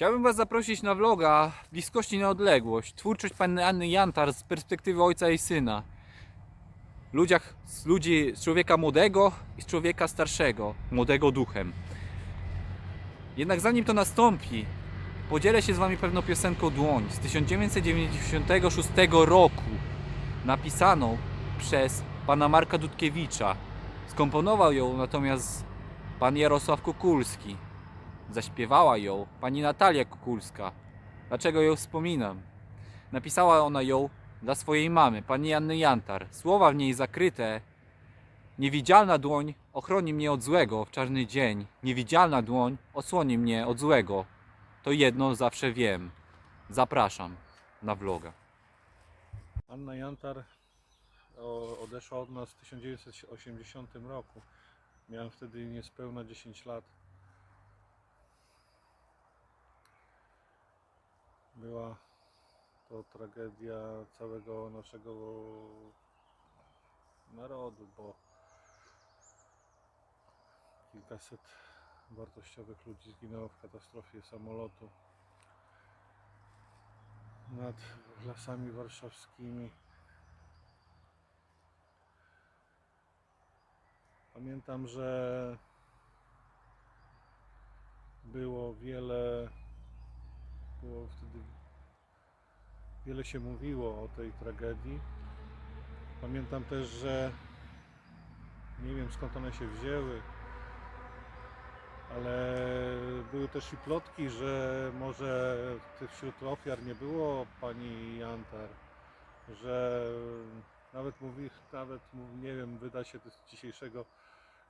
Chciałbym Was zaprosić na vloga Bliskości na odległość. Twórczość pani Anny Jantar z perspektywy ojca i syna. Ludziach, z ludzi, z człowieka młodego i z człowieka starszego, młodego duchem. Jednak zanim to nastąpi, podzielę się z Wami pewną piosenką Dłoń z 1996 roku, napisaną przez pana Marka Dudkiewicza. Skomponował ją natomiast pan Jarosław Kukulski. Zaśpiewała ją pani Natalia Kukulska. Dlaczego ją wspominam? Napisała ona ją dla swojej mamy, pani Anny Jantar. Słowa w niej zakryte. Niewidzialna dłoń ochroni mnie od złego w czarny dzień. Niewidzialna dłoń osłoni mnie od złego. To jedno zawsze wiem. Zapraszam na vloga. Anna Jantar odeszła od nas w 1980 roku. Miałem wtedy niespełna 10 lat. Była to tragedia całego naszego narodu, bo kilkaset wartościowych ludzi zginęło w katastrofie samolotu nad lasami warszawskimi. Pamiętam, że było wiele, było wtedy wiele się mówiło o tej tragedii. Pamiętam też, że nie wiem skąd one się wzięły, ale były też i plotki, że może wśród ofiar nie było pani Jantar, że nawet mówi, nawet nie wiem, wyda się z dzisiejszego,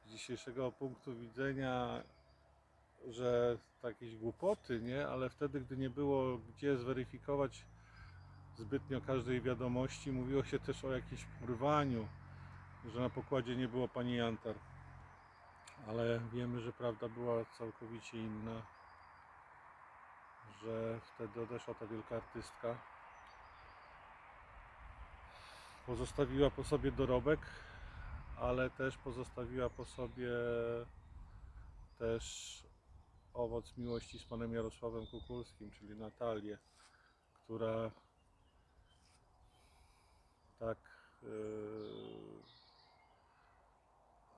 z dzisiejszego punktu widzenia, że to jakieś głupoty, nie? Ale wtedy, gdy nie było gdzie zweryfikować zbytnio każdej wiadomości, mówiło się też o jakimś urwaniu, że na pokładzie nie było pani Jantar ale wiemy, że prawda była całkowicie inna, że wtedy odeszła ta wielka artystka. Pozostawiła po sobie dorobek, ale też pozostawiła po sobie też owoc miłości z panem Jarosławem Kukulskim, czyli Natalię, która tak yy,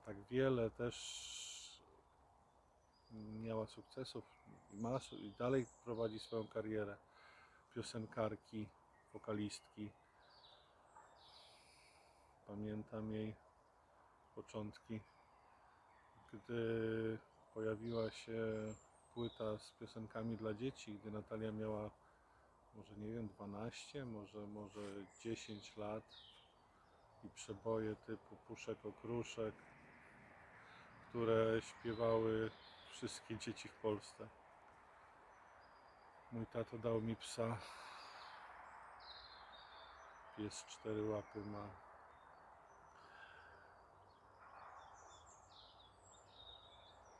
tak wiele też miała sukcesów i, ma, i dalej prowadzi swoją karierę piosenkarki, wokalistki. Pamiętam jej początki, gdy pojawiła się płyta z piosenkami dla dzieci, gdy Natalia miała może nie wiem 12, może, może 10 lat i przeboje typu Puszek Okruszek, które śpiewały wszystkie dzieci w Polsce. Mój tato dał mi psa. Pies cztery łapy ma.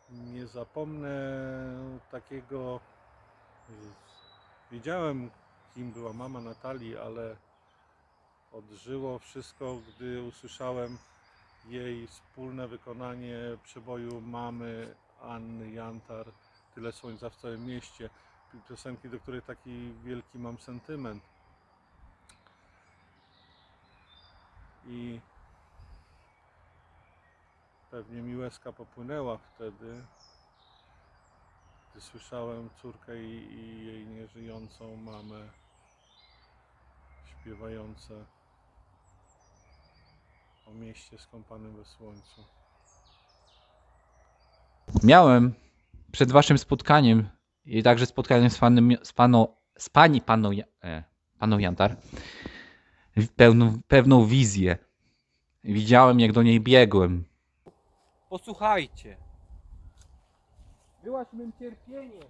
Nie zapomnę takiego. Wiedziałem, kim była mama Natalii, ale odżyło wszystko, gdy usłyszałem jej wspólne wykonanie przeboju mamy Anny Jantar Tyle słońca w całym mieście. Piosenki, do której taki wielki mam sentyment. I pewnie mi łezka popłynęła wtedy, gdy słyszałem córkę i, i jej nieżyjącą mamę śpiewające o mieście skąpanym we słońcu. Miałem przed waszym spotkaniem i także spotkaniem z, panem, z, pano, z pani e, paną Jantar pełną, pewną wizję. Widziałem jak do niej biegłem. Posłuchajcie. Byłaś mym cierpieniem.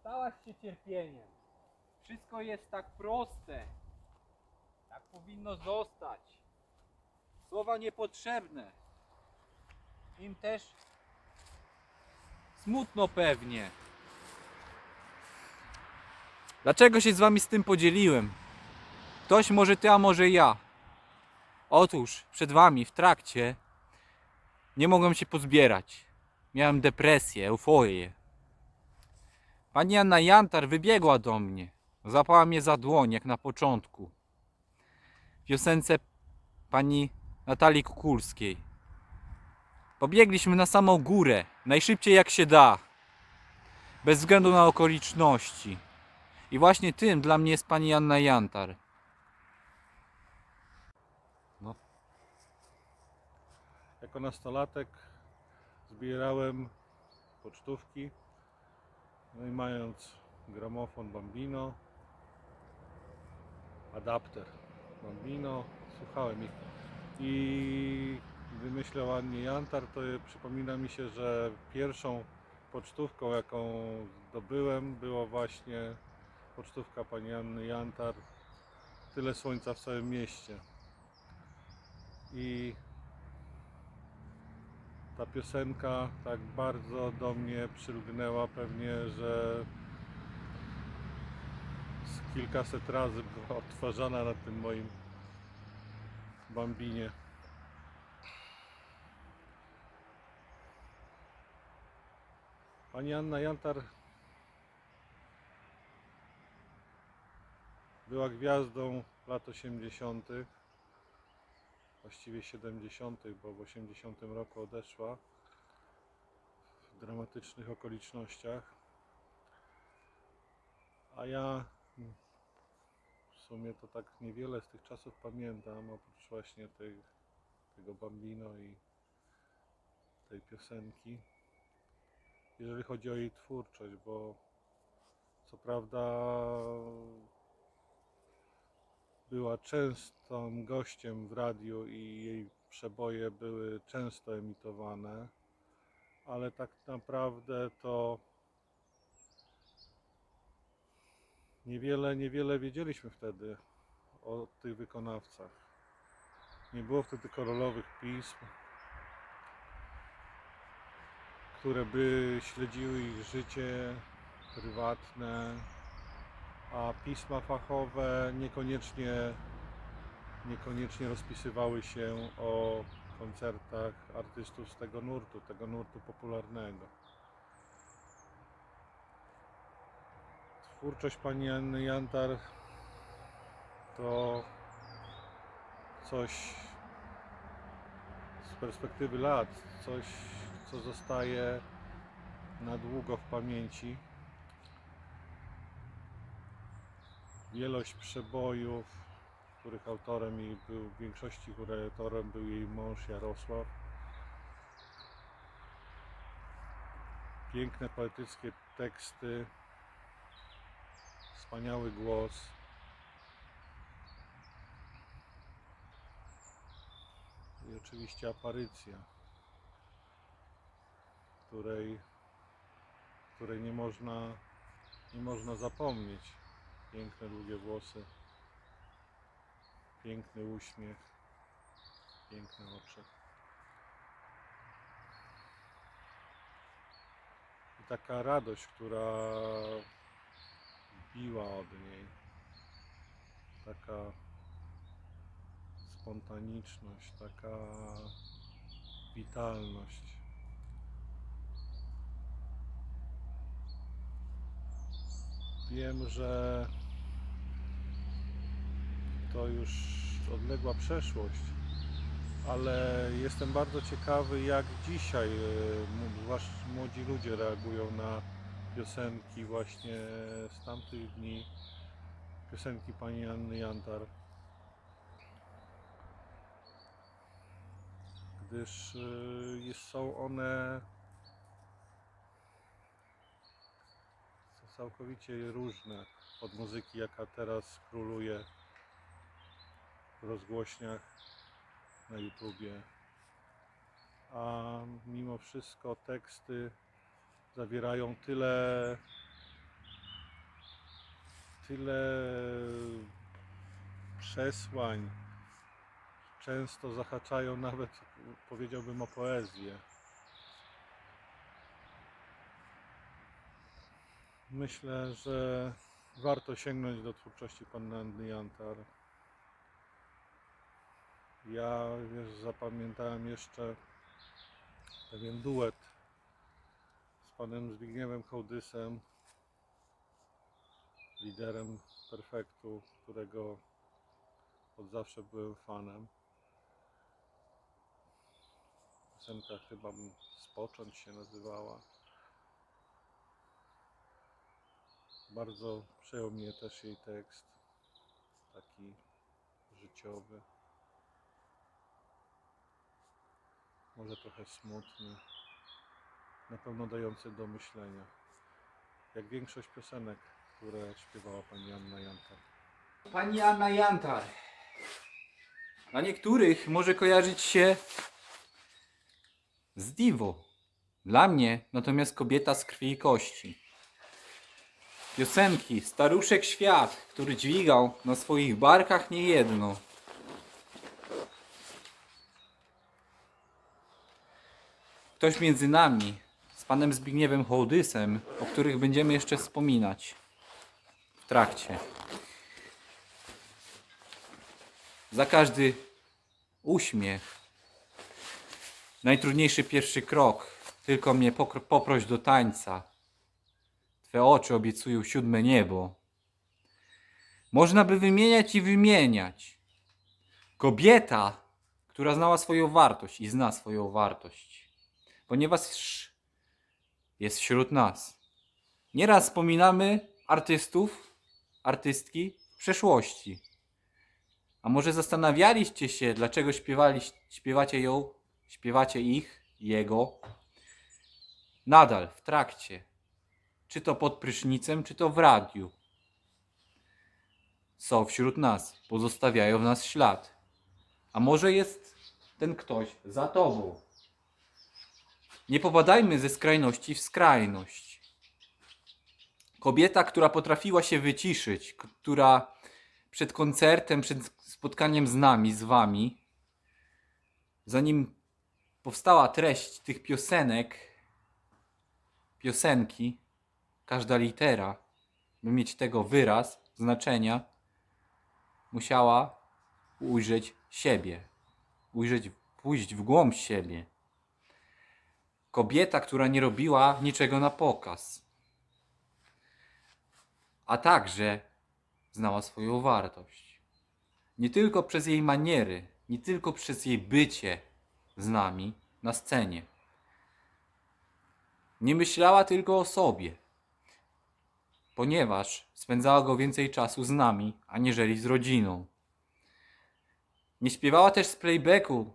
Stałaś się cierpieniem. Wszystko jest tak proste. Tak powinno zostać. Słowa niepotrzebne. Im też Smutno pewnie. Dlaczego się z wami z tym podzieliłem? Ktoś może ty, a może ja. Otóż przed wami w trakcie nie mogłem się pozbierać. Miałem depresję, euforię. Pani Anna Jantar wybiegła do mnie. Zapała mnie za dłoń, jak na początku. Piosence pani Natalii Kukulskiej. Pobiegliśmy na samą górę, najszybciej jak się da. Bez względu na okoliczności. I właśnie tym dla mnie jest pani Anna Jantar. No, Jako nastolatek zbierałem pocztówki, no i mając gramofon Bambino, adapter Bambino, słuchałem ich. I gdy myślę o Annie Jantar, to przypomina mi się, że pierwszą pocztówką, jaką zdobyłem, była właśnie pocztówka pani Anny Jantar Tyle słońca w całym mieście. I ta piosenka tak bardzo do mnie przylgnęła pewnie, że kilkaset razy była odtwarzana na tym moim bambinie. Pani Anna Jantar była gwiazdą lat 80., właściwie 70., bo w 80 roku odeszła w dramatycznych okolicznościach. A ja sumie to tak niewiele z tych czasów pamiętam, oprócz właśnie tej, tego Bambino i tej piosenki. Jeżeli chodzi o jej twórczość, bo co prawda była częstym gościem w radiu i jej przeboje były często emitowane, ale tak naprawdę to niewiele, niewiele wiedzieliśmy wtedy o tych wykonawcach. Nie było wtedy kolorowych pism, które by śledziły ich życie prywatne, a pisma fachowe niekoniecznie, niekoniecznie rozpisywały się o koncertach artystów z tego nurtu, tego nurtu popularnego. Twórczość pani Anny Jantar to coś z perspektywy lat, coś co zostaje na długo w pamięci. Wielość przebojów, których autorem jej był, w większości autorem był jej mąż Jarosław. Piękne poetyckie teksty, wspaniały głos. I oczywiście aparycja, której, której nie można, nie można zapomnieć piękne długie włosy, piękny uśmiech, piękne oczy. I taka radość, która biła od niej, taka spontaniczność, taka witalność. Wiem, że to już odległa przeszłość, ale jestem bardzo ciekawy, jak dzisiaj e, młodzi ludzie reagują na piosenki właśnie z tamtych dni, piosenki pani Anny Jantar. Gdyż jest- są one całkowicie różne od muzyki, jaka teraz króluje w rozgłośniach na YouTubie. A mimo wszystko teksty zawierają tyle tyle przesłań. Często zahaczają nawet, powiedziałbym, o poezję. Myślę, że warto sięgnąć do twórczości panny Anny Jantar. Ja wiesz, zapamiętałem jeszcze pewien duet panem Zbigniewem Hołdysem, liderem perfektu, którego od zawsze byłem fanem. Piosenka chyba Spocząć się nazywała. Bardzo przejął mnie też jej tekst, taki życiowy. Może trochę smutny, na pewno dający do myślenia. Jak większość piosenek, które śpiewała pani Anna Janka. Pani Anna Jantar. Dla niektórych może kojarzyć się z Diwo. Dla mnie natomiast kobieta z krwi i kości. Piosenki Staruszek Świat, który dźwigał na swoich barkach niejedno. Ktoś między nami, panem Zbigniewem Hołdysem, o których będziemy jeszcze wspominać w trakcie. Za każdy uśmiech, najtrudniejszy pierwszy krok, tylko mnie poproś do tańca. Twe oczy obiecują siódme niebo. Można by wymieniać i wymieniać. Kobieta, która znała swoją wartość i zna swoją wartość, ponieważ jest wśród nas. Nieraz wspominamy artystów, artystki w przeszłości. A może zastanawialiście się, dlaczego śpiewali, śpiewacie ją, śpiewacie ich, jego, nadal w trakcie, czy to pod prysznicem, czy to w radiu. Są wśród nas, pozostawiają w nas ślad. A może jest ten ktoś za tobą. Nie popadajmy ze skrajności w skrajność. Kobieta, która potrafiła się wyciszyć, która przed koncertem, przed spotkaniem z nami, z wami, zanim powstała treść tych piosenek, piosenki, każda litera, by mieć tego wyraz, znaczenia, musiała ujrzeć siebie, ujrzeć, pójść w głąb siebie. Kobieta, która nie robiła niczego na pokaz, a także znała swoją wartość. Nie tylko przez jej maniery, nie tylko przez jej bycie z nami na scenie. Nie myślała tylko o sobie, ponieważ spędzała go więcej czasu z nami, aniżeli z rodziną. Nie śpiewała też z playbacku.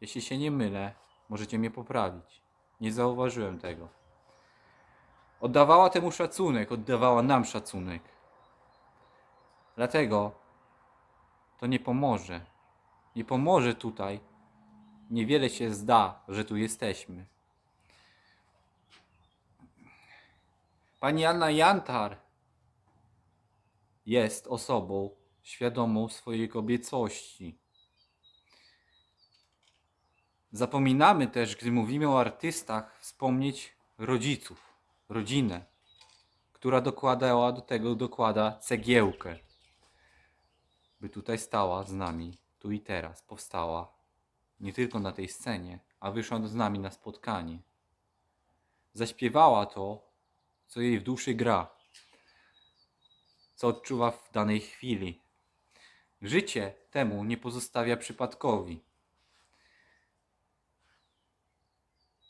Jeśli się nie mylę, możecie mnie poprawić. Nie zauważyłem tego. Oddawała temu szacunek, oddawała nam szacunek. Dlatego to nie pomoże. Nie pomoże tutaj. Niewiele się zda, że tu jesteśmy. Pani Anna Jantar jest osobą świadomą swojej kobiecości. Zapominamy też, gdy mówimy o artystach, wspomnieć rodziców, rodzinę, która dokładała do tego dokłada cegiełkę, by tutaj stała z nami, tu i teraz, powstała nie tylko na tej scenie, a wyszła z nami na spotkanie. Zaśpiewała to, co jej w duszy gra, co odczuwa w danej chwili. Życie temu nie pozostawia przypadkowi.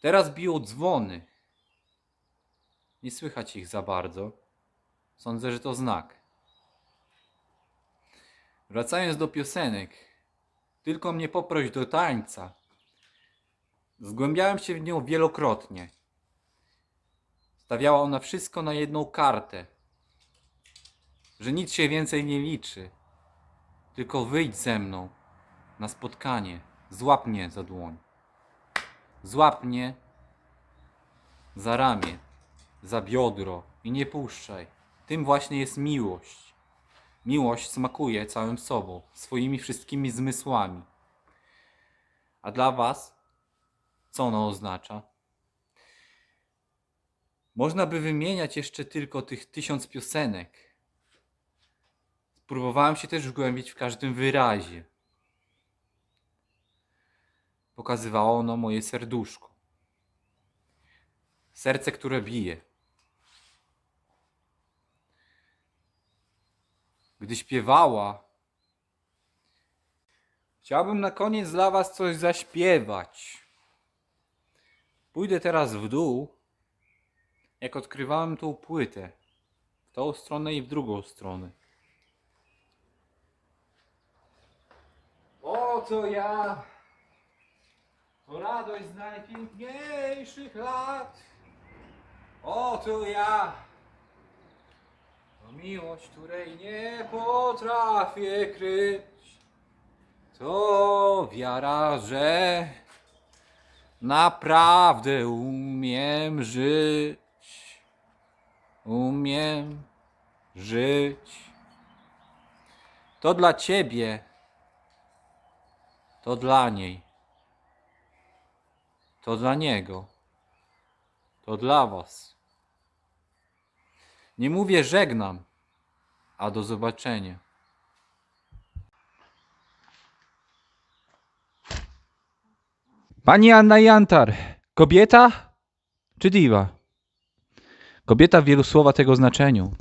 Teraz biją dzwony. Nie słychać ich za bardzo. Sądzę, że to znak. Wracając do piosenek, tylko mnie poproś do tańca. Zgłębiałem się w nią wielokrotnie. Stawiała ona wszystko na jedną kartę. Że nic się więcej nie liczy. Tylko wyjdź ze mną na spotkanie. Złap mnie za dłoń. Złap mnie za ramię, za biodro i nie puszczaj. Tym właśnie jest miłość. Miłość smakuje całym sobą, swoimi wszystkimi zmysłami. A dla Was, co ono oznacza? Można by wymieniać jeszcze tylko tych tysiąc piosenek. Spróbowałem się też wgłębić w każdym wyrazie. Pokazywało ono moje serduszko. Serce, które bije. gdy śpiewała. Chciałbym na koniec dla Was coś zaśpiewać. Pójdę teraz w dół, jak odkrywałem tą płytę. W tą stronę i w drugą stronę. Oto ja, to radość z najpiękniejszych lat. Oto ja, to miłość, której nie potrafię kryć. To wiara, że naprawdę umiem żyć. Umiem żyć. To dla ciebie, to dla niej, to dla niego, to dla was. Nie mówię żegnam, a do zobaczenia. Pani Anna Jantar, kobieta czy diwa? Kobieta w wielu słowa tego znaczeniu.